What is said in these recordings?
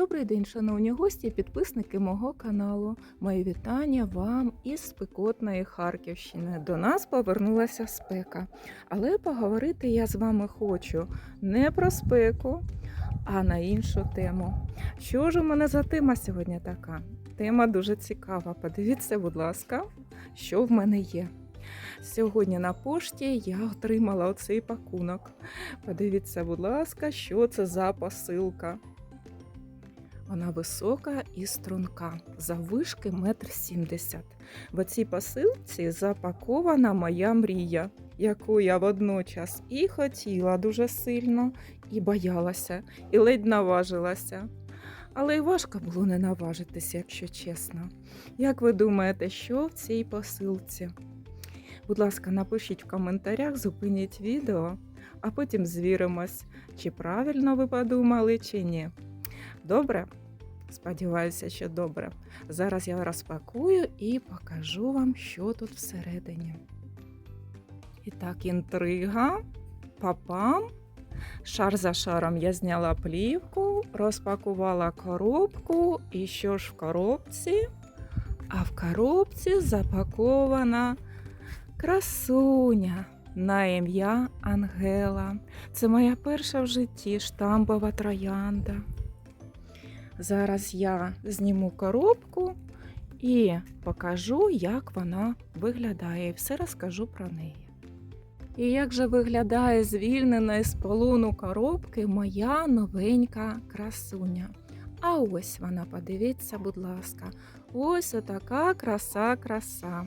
Добрий день, шановні гості і підписники мого каналу. Мої вітання вам із спекотної Харківщини. До нас повернулася спека. Але поговорити я з вами хочу не про спеку, а на іншу тему. Що ж у мене за тема сьогодні така? Тема дуже цікава. Подивіться, будь ласка, що в мене є. Сьогодні на пошті я отримала оцей пакунок. Подивіться, будь ласка, що це за посилка. Вона висока і струнка, заввишки метр сімдесят. В цій посилці запакована моя мрія, яку я водночас і хотіла дуже сильно, і боялася, і ледь наважилася. Але й важко було не наважитися, якщо чесно. Як ви думаєте, що в цій посилці? Будь ласка, напишіть в коментарях, зупиніть відео, а потім звіримось, чи правильно ви подумали, чи ні. Добре? Сподіваюся, що добре. Зараз я розпакую і покажу вам, що тут всередині. І так, інтрига, папам. Шар за шаром я зняла плівку, розпакувала коробку. І що ж в коробці? А в коробці запакована красуня на ім'я Ангела. Це моя перша в житті штамбова троянда. Зараз я зніму коробку і покажу, як вона виглядає, і все розкажу про неї. І як же виглядає звільнена із полону коробки моя новенька красуня. А ось вона, подивіться, будь ласка, ось отака краса-краса.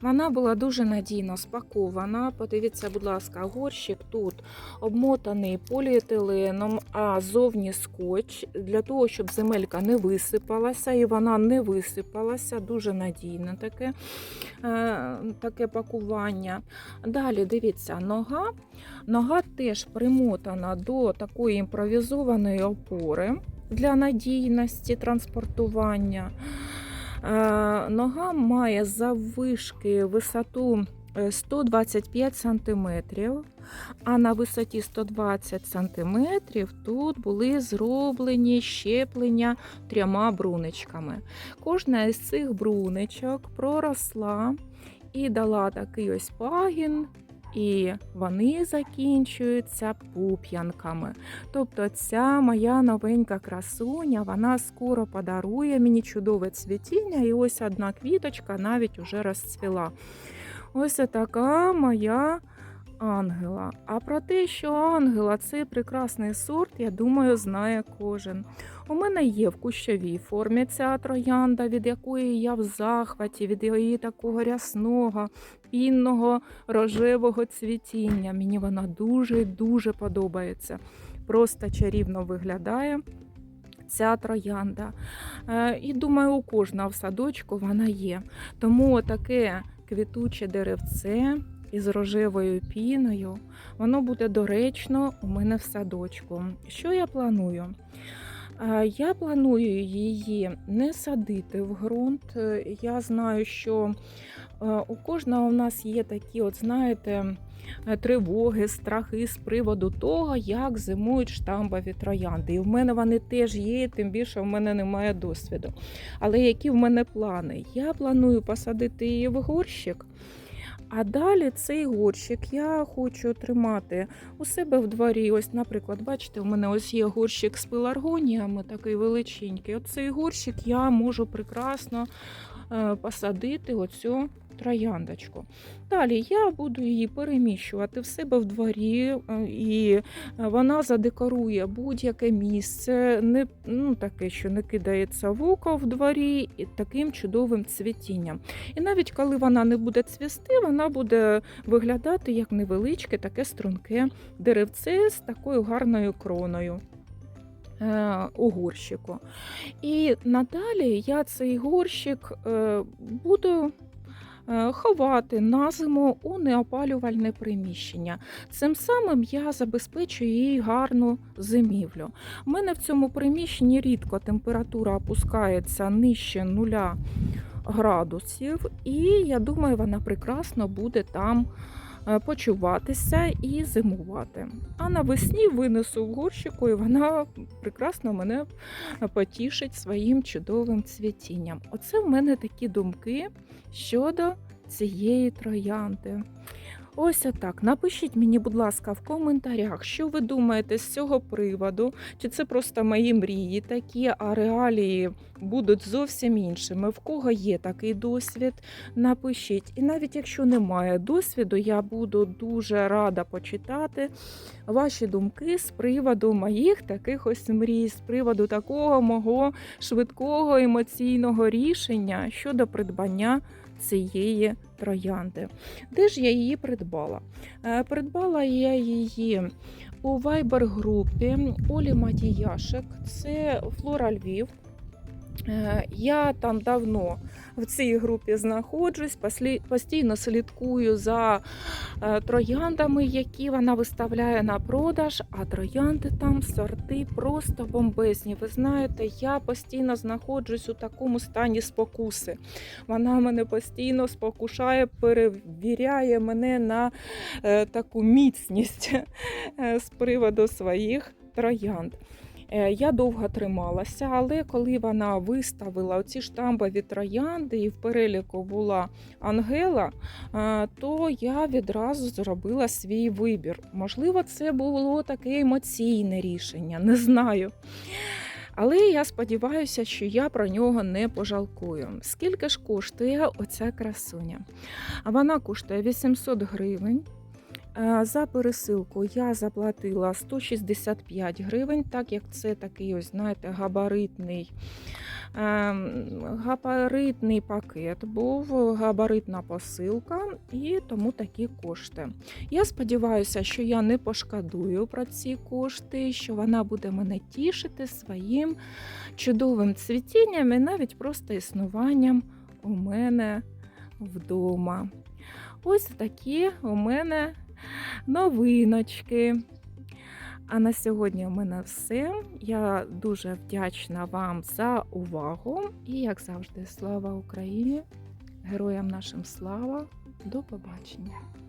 Вона була дуже надійно спакована. Подивіться, будь ласка, горщик тут обмотаний поліетиленом, а зовні скотч для того, щоб земелька не висипалася, і вона не висипалася. Дуже надійне таке, е, таке пакування. Далі дивіться, нога. Нога теж примотана до такої імпровізованої опори для надійності транспортування. Е, Нога має заввишки висоту е, 125 см, а на висоті 120 см тут були зроблені щеплення трьома бруничками. Кожна із цих бруничок проросла і дала такий ось пагін. І вони закінчуються пуп'янками. Тобто ця моя новенька красуня, вона скоро подарує мені чудове цвітіння, і ось одна квіточка навіть уже розцвіла. Ось така моя ангела. А про те, що ангела це прекрасний сорт, я думаю, знає кожен. У мене є в кущовій формі ця троянда, від якої я в захваті, від її такого рясного, пінного рожевого цвітіння. Мені вона дуже-дуже подобається. Просто чарівно виглядає. Ця троянда. Е, І думаю, у кожного в садочку вона є. Тому таке квітуче деревце із рожевою піною, воно буде доречно у мене в садочку. Що я планую? Я планую її не садити в ґрунт. Я знаю, що у кожного у нас є такі, от знаєте, тривоги, страхи з приводу того, як зимують штамбові троянди. І в мене вони теж є, тим більше в мене немає досвіду. Але які в мене плани? Я планую посадити її в горщик. А далі цей горщик я хочу тримати у себе в дворі. Ось, наприклад, бачите, у мене ось є горщик з пеларгоніями, такий величенький. Оцей горщик я можу прекрасно е, посадити оцю трояндочку. Далі я буду її переміщувати в себе в дворі, е, і вона задекорує будь-яке місце, не ну, таке, що не кидається в око в дворі, і таким чудовим цвітінням. І навіть коли вона не буде цвісти, вона буде виглядати як невеличке, таке струнке деревце з такою гарною кроною. е, У горщику. І надалі я цей горщик е, буду е, ховати на зиму у неопалювальне приміщення. Цим самим я забезпечую їй гарну зимівлю. У мене в цьому приміщенні рідко температура опускається нижче нуля градусів, і я думаю, вона прекрасно буде там е, почуватися і зимувати. А навесні винесу в горщику, і вона прекрасно мене потішить своїм чудовим цвітінням. Оце в мене такі думки щодо цієї троянди. Ось отак. Напишіть мені, будь ласка, в коментарях, що ви думаєте з цього приводу, чи це просто мої мрії такі, а реалії будуть зовсім іншими. В кого є такий досвід, напишіть. І навіть якщо немає досвіду, я буду дуже рада почитати ваші думки з приводу моїх таких ось мрій, з приводу такого мого швидкого емоційного рішення щодо придбання цієї троянди. Де ж я її придбала? Е, Придбала я її у вайбер-групі Олі Матіяшек, це Флора Львів. Е, Я там давно в цій групі знаходжусь, постійно слідкую за е, трояндами, які вона виставляє на продаж, а троянди там сорти просто бомбезні. Ви знаєте, я постійно знаходжусь у такому стані спокуси. Вона мене постійно спокушає, перевіряє мене на е, таку міцність е, з приводу своїх троянд. Е, Я довго трималася, але коли вона виставила оці штамбові троянди і в переліку була Ангела, то я відразу зробила свій вибір. Можливо, це було таке емоційне рішення, не знаю. Але я сподіваюся, що я про нього не пожалкую. Скільки ж коштує оця красуня? Вона коштує 800 гривень. Е, За пересилку я заплатила 165 гривень, так як це такий, ось, знаєте, габаритний, ем, габаритний пакет був, габаритна посилка, і тому такі кошти. Я сподіваюся, що я не пошкодую про ці кошти, що вона буде мене тішити своїм чудовим цвітінням і навіть просто існуванням у мене вдома. Ось такі у мене новиночки. А на сьогодні у мене все. Я дуже вдячна вам за увагу. І, як завжди, слава Україні! Героям нашим слава! До побачення!